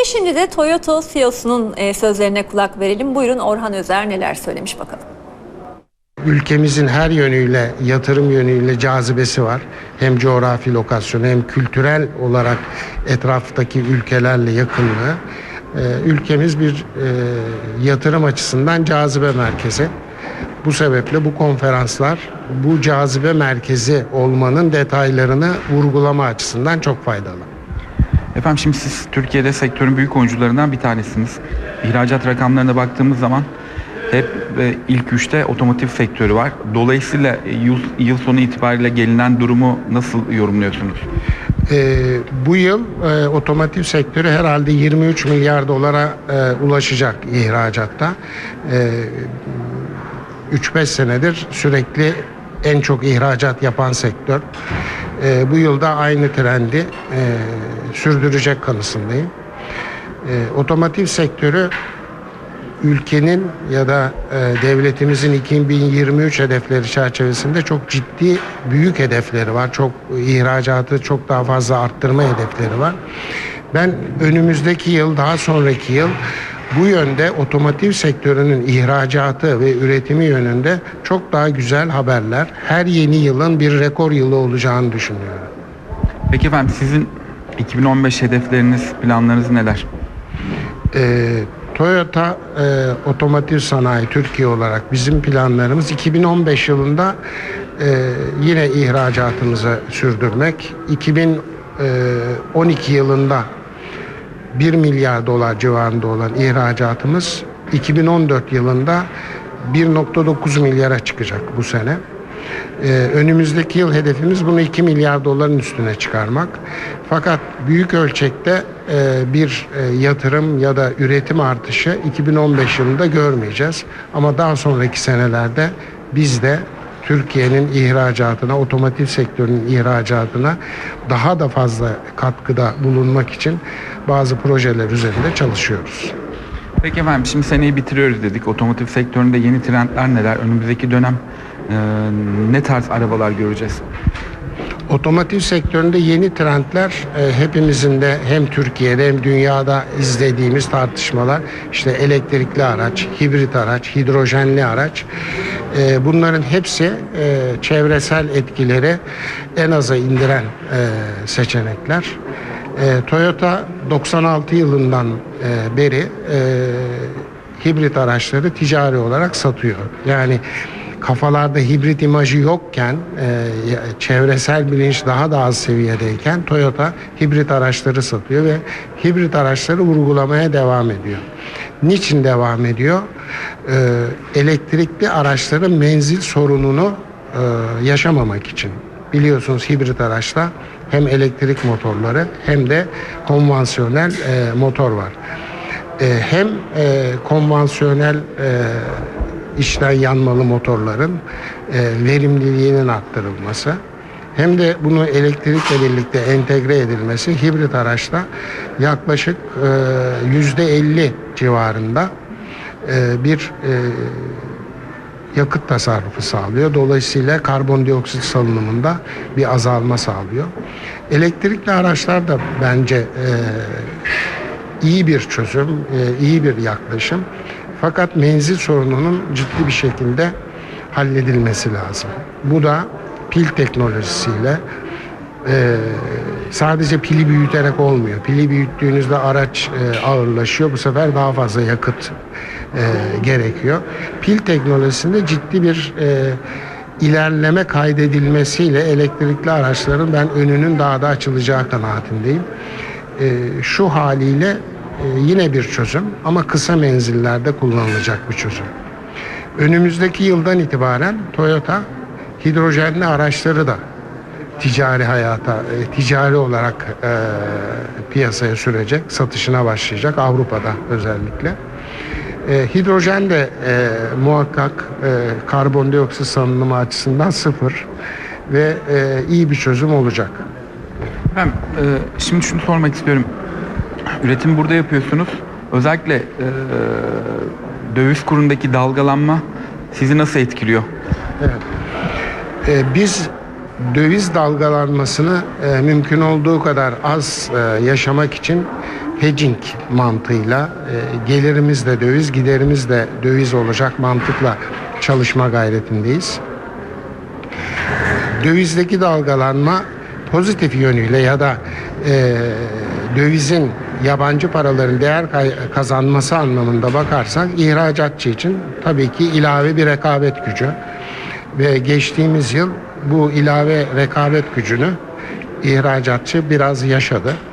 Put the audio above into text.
Ve şimdi de Toyota CEO'sunun e, sözlerine kulak verelim. Buyurun Orhan Özer neler söylemiş bakalım. Ülkemizin her yönüyle, yatırım yönüyle cazibesi var. Hem coğrafi lokasyonu hem kültürel olarak etraftaki ülkelerle yakınlığı. Ee, ülkemiz bir e, yatırım açısından cazibe merkezi. Bu sebeple bu konferanslar bu cazibe merkezi olmanın detaylarını vurgulama açısından çok faydalı. Efendim şimdi siz Türkiye'de sektörün büyük oyuncularından bir tanesiniz. İhracat rakamlarına baktığımız zaman hep e, ilk üçte otomotiv sektörü var. Dolayısıyla e, yıl, yıl sonu itibariyle gelinen durumu nasıl yorumluyorsunuz? Ee, bu yıl e, otomotiv sektörü herhalde 23 milyar dolara e, ulaşacak ihracatta. E, 3-5 senedir sürekli en çok ihracat yapan sektör. E, bu yılda aynı trendi e, sürdürecek kanısındayım. E, otomotiv sektörü ülkenin ya da e, devletimizin 2023 hedefleri çerçevesinde çok ciddi büyük hedefleri var. Çok ihracatı çok daha fazla arttırma hedefleri var. Ben önümüzdeki yıl daha sonraki yıl bu yönde otomotiv sektörünün ihracatı ve üretimi yönünde çok daha güzel haberler. Her yeni yılın bir rekor yılı olacağını düşünüyorum. Peki efendim sizin 2015 hedefleriniz, planlarınız neler? Ee, Toyota e, Otomotiv Sanayi Türkiye olarak bizim planlarımız 2015 yılında e, yine ihracatımızı sürdürmek. 2012 yılında 1 milyar dolar civarında olan ihracatımız 2014 yılında 1.9 milyara çıkacak bu sene. Ee, önümüzdeki yıl hedefimiz bunu 2 milyar doların üstüne çıkarmak. Fakat büyük ölçekte e, bir e, yatırım ya da üretim artışı 2015 yılında görmeyeceğiz. Ama daha sonraki senelerde biz de Türkiye'nin ihracatına, otomotiv sektörünün ihracatına daha da fazla katkıda bulunmak için bazı projeler üzerinde çalışıyoruz. Peki efendim şimdi seneyi bitiriyoruz dedik. Otomotiv sektöründe yeni trendler neler? Önümüzdeki dönem e, ne tarz arabalar göreceğiz? Otomotiv sektöründe yeni trendler e, hepimizin de hem Türkiye'de hem dünyada izlediğimiz tartışmalar işte elektrikli araç, hibrit araç, hidrojenli araç e, bunların hepsi e, çevresel etkileri en aza indiren e, seçenekler. E, Toyota 96 yılından beri hibrit araçları ticari olarak satıyor. Yani kafalarda hibrit imajı yokken, e, çevresel bilinç daha da az seviyedeyken Toyota hibrit araçları satıyor ve hibrit araçları vurgulamaya devam ediyor. Niçin devam ediyor? E, elektrikli araçların menzil sorununu e, yaşamamak için. Biliyorsunuz hibrit araçta hem elektrik motorları hem de konvansiyonel e, motor var. E, hem e, konvansiyonel e, içten yanmalı motorların e, verimliliğinin arttırılması hem de bunu elektrikle birlikte entegre edilmesi hibrit araçta yaklaşık e, yüzde 50 civarında e, bir e, yakıt tasarrufu sağlıyor. Dolayısıyla karbondioksit salınımında bir azalma sağlıyor. Elektrikli araçlar da bence e, iyi bir çözüm, e, iyi bir yaklaşım. Fakat menzil sorununun ciddi bir şekilde halledilmesi lazım. Bu da pil teknolojisiyle e, sadece pili büyüterek olmuyor. Pili büyüttüğünüzde araç e, ağırlaşıyor. Bu sefer daha fazla yakıt e, gerekiyor. Pil teknolojisinde ciddi bir e, ilerleme kaydedilmesiyle elektrikli araçların ben önünün daha da açılacağı kanaatindeyim. E, şu haliyle yine bir çözüm ama kısa menzillerde kullanılacak bir çözüm. Önümüzdeki yıldan itibaren Toyota hidrojenli araçları da ticari hayata, e, ticari olarak e, piyasaya sürecek, satışına başlayacak Avrupa'da özellikle. E, hidrojen de e, muhakkak e, karbondioksit salınımı açısından sıfır ve e, iyi bir çözüm olacak. Hem e, şimdi şunu sormak istiyorum. Üretim burada yapıyorsunuz. Özellikle e, döviz kurundaki dalgalanma sizi nasıl etkiliyor? E, biz döviz dalgalanmasını e, mümkün olduğu kadar az e, yaşamak için hedging mantığıyla e, gelirimiz de döviz, giderimiz de döviz olacak mantıkla çalışma gayretindeyiz. Dövizdeki dalgalanma pozitif yönüyle ya da e, dövizin yabancı paraların değer kazanması anlamında bakarsak ihracatçı için tabii ki ilave bir rekabet gücü ve geçtiğimiz yıl bu ilave rekabet gücünü ihracatçı biraz yaşadı.